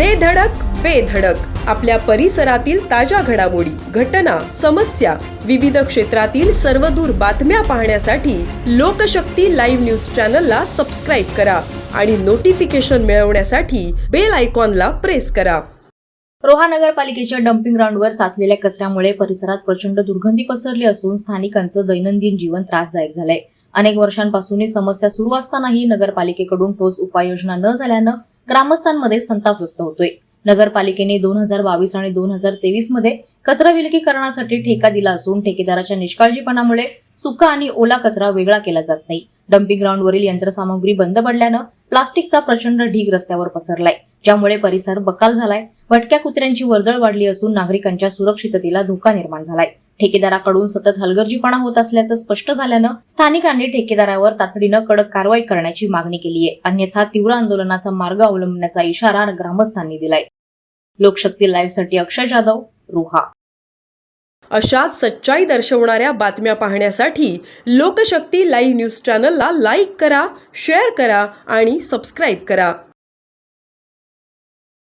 दे धडक बेधडक आपल्या परिसरातील ताज्या घडामोडी घटना समस्या विविध क्षेत्रातील सर्वदूर बातम्या पाहण्यासाठी लोकशक्ती लाईव्ह न्यूज चॅनलला सबस्क्राईब करा आणि नोटिफिकेशन मिळवण्यासाठी बेल आयकॉनला प्रेस करा. रोहा नगरपालिकेच्या डम्पिंग ग्राउंडवर साचलेल्या कचऱ्यामुळे परिसरात प्रचंड दुर्गंधी पसरली असून स्थानिकांचं दैनंदिन जीवन त्रासदायक झालंय. अनेक वर्षांपासून ही समस्या सुरू असतानाही नगरपालिकेकडून ठोस उपाययोजना न झाल्यानं ग्रामस्थांमध्ये संताप व्यक्त होतोय. नगरपालिकेने दोन हजार बावीस आणि दोन हजार तेवीसमध्ये कचरा विलगीकरणासाठी ठेका दिला असून ठेकेदाराच्या निष्काळजीपणामुळे सुका आणि ओला कचरा वेगळा केला जात नाही. डम्पिंग ग्राउंडवरील यंत्रसामुग्री बंद पडल्यानं प्लास्टिकचा प्रचंड ढीग रस्त्यावर पसरलाय ज्यामुळे परिसर बकाल झालाय. भटक्या कुत्र्यांची वर्दळ वाढली असून नागरिकांच्या सुरक्षिततेला धोका निर्माण झालाय. ठेकेदाराकडून सतत हलगर्जीपणा होत असल्याचं स्पष्ट झाल्यानं स्थानिकांनी ठेकेदारावर तातडीनं कडक कारवाई करण्याची मागणी केली आहे अन्यथा तीव्र आंदोलनाचा मार्ग अवलंबण्याचा इशारा ग्रामस्थांनी दिलाय. लोकशक्ती लाईव्हसाठी अक्षय जाधव रोहा. अशाच सच्चाई दर्शवणाऱ्या बातम्या पाहण्यासाठी लोकशक्ती लाईव्ह न्यूज चॅनलला लाईक करा शेअर करा आणि सबस्क्राईब करा.